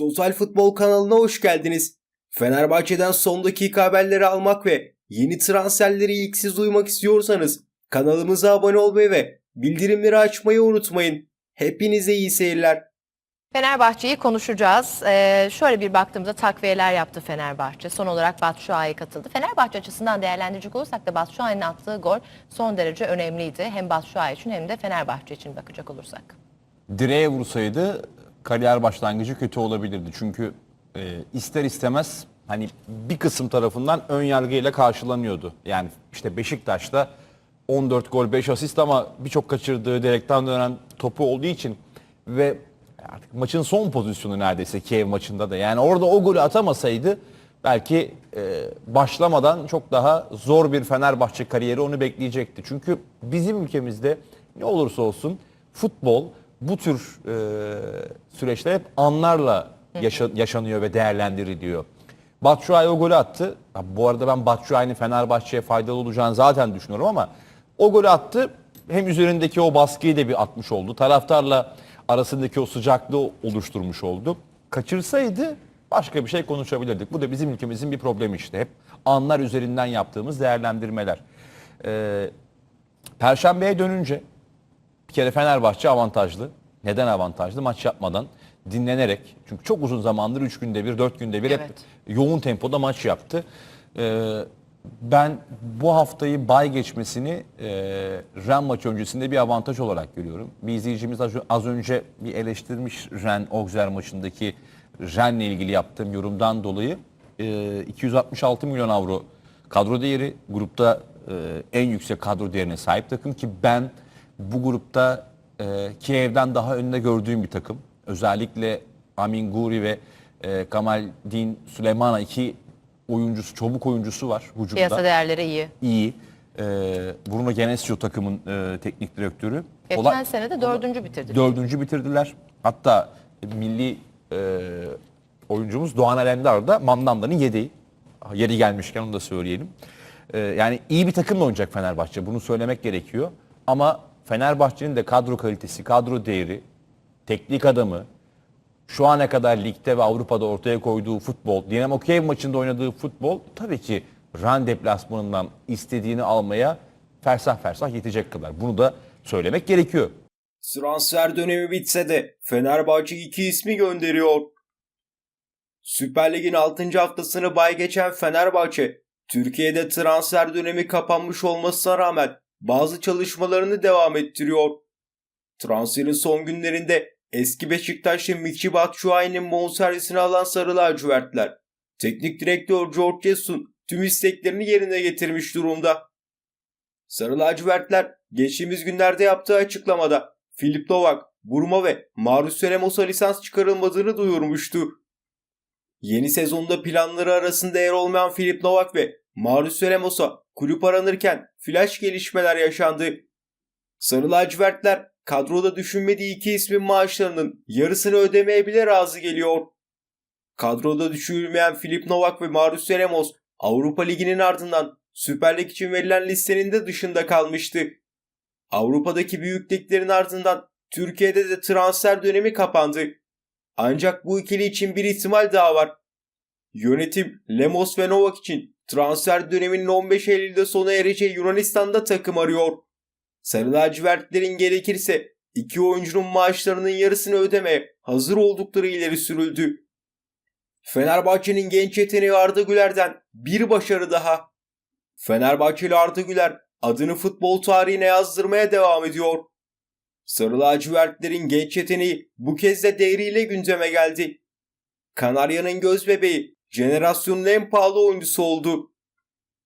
Total Futbol kanalına hoş geldiniz. Fenerbahçe'den son dakika haberleri almak ve yeni transferleri ilk siz duymak istiyorsanız kanalımıza abone olmayı ve bildirimleri açmayı unutmayın. Hepinize iyi seyirler. Fenerbahçe'yi konuşacağız. Ee, şöyle bir baktığımızda takviyeler yaptı Fenerbahçe. Son olarak Batshuayi katıldı. Fenerbahçe açısından değerlendirecek olursak da Batshuayi'nin attığı gol son derece önemliydi. Hem Batshuayi için hem de Fenerbahçe için bakacak olursak. direğe vursaydı kariyer başlangıcı kötü olabilirdi. Çünkü e, ister istemez hani bir kısım tarafından ön yargıyla karşılanıyordu. Yani işte Beşiktaş'ta 14 gol 5 asist ama birçok kaçırdığı direkten dönen topu olduğu için ve artık maçın son pozisyonu neredeyse Kiev maçında da. Yani orada o golü atamasaydı belki e, başlamadan çok daha zor bir Fenerbahçe kariyeri onu bekleyecekti. Çünkü bizim ülkemizde ne olursa olsun futbol bu tür e, süreçler hep anlarla yaşa- yaşanıyor ve değerlendiriliyor. Batshuayi o golü attı. Ha, bu arada ben Batshuayi'nin Fenerbahçe'ye faydalı olacağını zaten düşünüyorum ama o golü attı. Hem üzerindeki o baskıyı da bir atmış oldu. Taraftarla arasındaki o sıcaklığı oluşturmuş oldu. Kaçırsaydı başka bir şey konuşabilirdik. Bu da bizim ülkemizin bir problemi işte. Hep anlar üzerinden yaptığımız değerlendirmeler. Ee, Perşembeye dönünce bir kere Fenerbahçe avantajlı. Neden avantajlı? Maç yapmadan, dinlenerek. Çünkü çok uzun zamandır 3 günde bir, 4 günde bir hep Evet. yoğun tempoda maç yaptı. Ee, ben bu haftayı bay geçmesini e, Ren maçı öncesinde bir avantaj olarak görüyorum. Bir izleyicimiz az, az önce bir eleştirmiş Ren Auxerre maçındaki Ren'le ilgili yaptığım yorumdan dolayı e, 266 milyon avro kadro değeri grupta e, en yüksek kadro değerine sahip takım ki ben bu grupta e, Kiev'den daha önde gördüğüm bir takım. Özellikle Amin Guri ve e, Kamal Din Süleymana iki oyuncusu, çabuk oyuncusu var hücumda. Piyasa değerleri iyi. İyi. E, Bruno Genesio takımın e, teknik direktörü. Geçen Olay- sene de dördüncü bitirdi. Dördüncü bitirdiler. Hatta milli e, oyuncumuz Doğan Alendar da Mandanda'nın yedeği. Yeri gelmişken onu da söyleyelim. E, yani iyi bir takımla oynayacak Fenerbahçe. Bunu söylemek gerekiyor. Ama Fenerbahçe'nin de kadro kalitesi, kadro değeri, teknik adamı, şu ana kadar ligde ve Avrupa'da ortaya koyduğu futbol, Dinamo Kiev maçında oynadığı futbol tabii ki Ran deplasmanından istediğini almaya fersah fersah yetecek kadar. Bunu da söylemek gerekiyor. Transfer dönemi bitse de Fenerbahçe iki ismi gönderiyor. Süper Lig'in 6. haftasını bay geçen Fenerbahçe, Türkiye'de transfer dönemi kapanmış olmasına rağmen bazı çalışmalarını devam ettiriyor. Transferin son günlerinde eski Beşiktaşlı Michy Batshuayi'nin bonservisini alan Sarı Lacivertler, teknik direktör George Jesus tüm isteklerini yerine getirmiş durumda. Sarı lacivertler geçtiğimiz günlerde yaptığı açıklamada Filip Novak, Burma ve Marius Remos'a lisans çıkarılmadığını duyurmuştu. Yeni sezonda planları arasında yer olmayan Filip Novak ve Marius Remos'a kulüp aranırken flash gelişmeler yaşandı. Sarı lacivertler kadroda düşünmediği iki ismin maaşlarının yarısını ödemeye bile razı geliyor. Kadroda düşürülmeyen Filip Novak ve Marius Remos Avrupa Ligi'nin ardından Süper Lig için verilen listenin de dışında kalmıştı. Avrupa'daki büyük liglerin ardından Türkiye'de de transfer dönemi kapandı. Ancak bu ikili için bir ihtimal daha var. Yönetim Lemos ve Novak için transfer döneminin 15 Eylül'de sona ereceği Yunanistan'da takım arıyor. Sarı lacivertlerin gerekirse iki oyuncunun maaşlarının yarısını ödemeye hazır oldukları ileri sürüldü. Fenerbahçe'nin genç yeteneği Arda Güler'den bir başarı daha. Fenerbahçeli Arda Güler adını futbol tarihine yazdırmaya devam ediyor. Sarı lacivertlerin genç yeteneği bu kez de değeriyle gündeme geldi. Kanarya'nın göz bebeği jenerasyonun en pahalı oyuncusu oldu.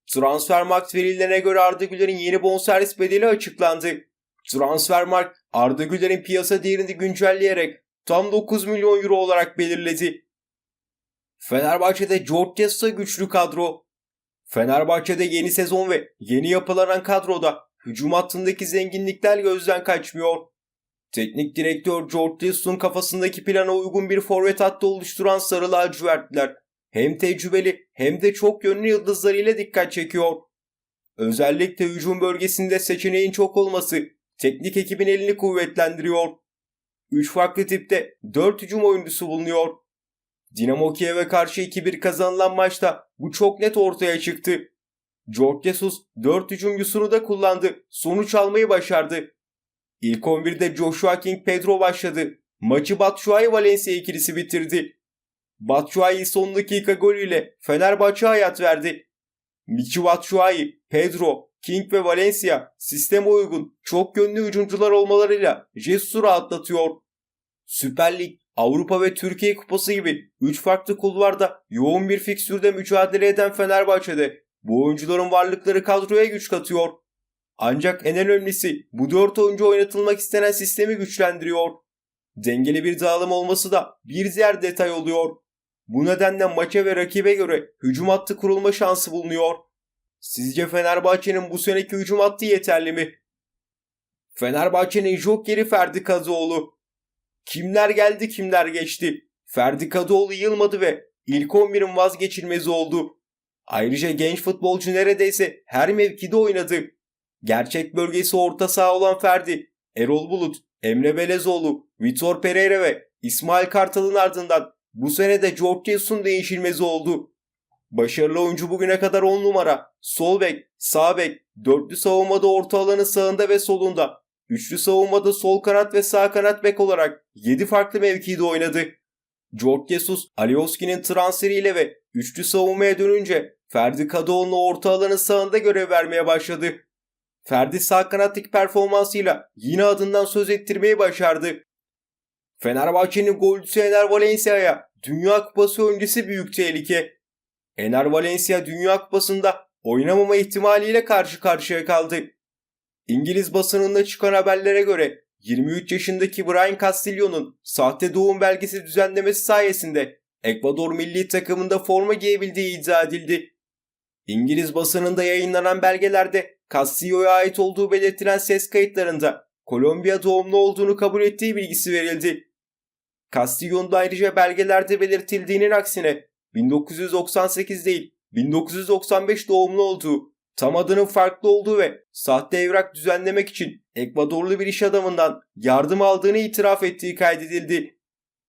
Transfermarkt verilerine göre Arda Güler'in yeni bonservis bedeli açıklandı. Transfermarkt Arda Güler'in piyasa değerini güncelleyerek tam 9 milyon euro olarak belirledi. Fenerbahçe'de George Jesus'a güçlü kadro. Fenerbahçe'de yeni sezon ve yeni yapılanan kadroda hücum hattındaki zenginlikler gözden kaçmıyor. Teknik direktör Jesus'un kafasındaki plana uygun bir forvet hattı oluşturan sarı lacivertler hem tecrübeli hem de çok yönlü yıldızlarıyla dikkat çekiyor. Özellikle hücum bölgesinde seçeneğin çok olması teknik ekibin elini kuvvetlendiriyor. 3 farklı tipte 4 hücum oyuncusu bulunuyor. Dinamo Kiev'e karşı 2-1 kazanılan maçta bu çok net ortaya çıktı. George Jesus 4 hücumcusunu da kullandı. Sonuç almayı başardı. İlk 11'de Joshua King Pedro başladı. Maçı Batshuayi Valencia ikilisi bitirdi. Batshuayi son dakika golüyle Fenerbahçe hayat verdi. Michi Batshuayi, Pedro, King ve Valencia sisteme uygun çok yönlü hücumcular olmalarıyla Jesus'u rahatlatıyor. Süper Lig, Avrupa ve Türkiye Kupası gibi 3 farklı kulvarda yoğun bir fikstürde mücadele eden Fenerbahçe'de bu oyuncuların varlıkları kadroya güç katıyor. Ancak en önemlisi bu 4 oyuncu oynatılmak istenen sistemi güçlendiriyor. Dengeli bir dağılım olması da bir diğer detay oluyor. Bu nedenle maça ve rakibe göre hücum hattı kurulma şansı bulunuyor. Sizce Fenerbahçe'nin bu seneki hücum hattı yeterli mi? Fenerbahçe'nin jokeri Ferdi Kadıoğlu. Kimler geldi kimler geçti. Ferdi Kadıoğlu yılmadı ve ilk 11'in vazgeçilmezi oldu. Ayrıca genç futbolcu neredeyse her mevkide oynadı. Gerçek bölgesi orta saha olan Ferdi, Erol Bulut, Emre Belezoğlu, Vitor Pereira ve İsmail Kartal'ın ardından bu sene de George Jesus'un değişilmezi oldu. Başarılı oyuncu bugüne kadar 10 numara, sol bek, sağ bek, dörtlü savunmada orta alanın sağında ve solunda, üçlü savunmada sol kanat ve sağ kanat bek olarak 7 farklı mevkide oynadı. George Jesus, Alioski'nin transferiyle ve üçlü savunmaya dönünce Ferdi Kadıoğlu'na orta alanın sağında görev vermeye başladı. Ferdi sağ kanattaki performansıyla yine adından söz ettirmeyi başardı. Fenerbahçe'nin golcüsü Ener Valencia'ya Dünya Kupası öncesi büyük tehlike. Ener Valencia Dünya Kupası'nda oynamama ihtimaliyle karşı karşıya kaldı. İngiliz basınında çıkan haberlere göre 23 yaşındaki Brian Castillo'nun sahte doğum belgesi düzenlemesi sayesinde Ekvador milli takımında forma giyebildiği iddia edildi. İngiliz basınında yayınlanan belgelerde Castillo'ya ait olduğu belirtilen ses kayıtlarında Kolombiya doğumlu olduğunu kabul ettiği bilgisi verildi. Castillo'nun ayrıca belgelerde belirtildiğinin aksine 1998 değil 1995 doğumlu olduğu, tam adının farklı olduğu ve sahte evrak düzenlemek için Ekvadorlu bir iş adamından yardım aldığını itiraf ettiği kaydedildi.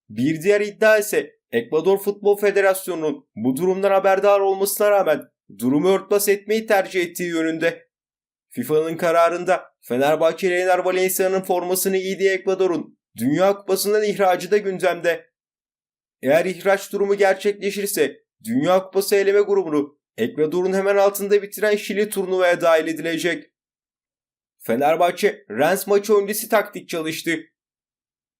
Bir diğer iddia ise Ekvador Futbol Federasyonu'nun bu durumdan haberdar olmasına rağmen durumu örtbas etmeyi tercih ettiği yönünde. FIFA'nın kararında Fenerbahçe Ener Valencia'nın formasını giydiği Ekvador'un Dünya Kupası'ndan ihracı da gündemde. Eğer ihraç durumu gerçekleşirse Dünya Kupası eleme grubunu Ekvador'un hemen altında bitiren Şili turnuvaya dahil edilecek. Fenerbahçe Rennes maçı öncesi taktik çalıştı.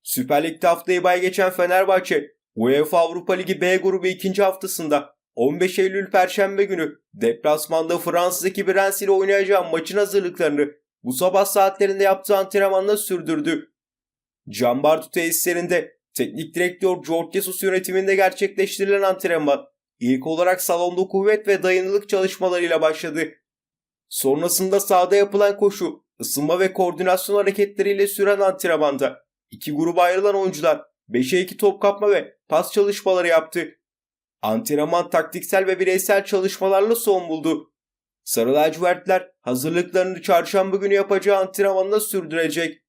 Süper Lig'de haftayı bay geçen Fenerbahçe UEFA Avrupa Ligi B grubu ikinci haftasında 15 Eylül Perşembe günü deplasmanda Fransız ekibi Rennes ile oynayacağı maçın hazırlıklarını bu sabah saatlerinde yaptığı antrenmanla sürdürdü. Can Bartu tesislerinde teknik direktör George Jesus yönetiminde gerçekleştirilen antrenman ilk olarak salonda kuvvet ve dayanıklık çalışmalarıyla başladı. Sonrasında sahada yapılan koşu, ısınma ve koordinasyon hareketleriyle süren antrenmanda iki gruba ayrılan oyuncular 5'e 2 top kapma ve pas çalışmaları yaptı. Antrenman taktiksel ve bireysel çalışmalarla son buldu. Sarı lacivertler hazırlıklarını çarşamba günü yapacağı antrenmanla sürdürecek.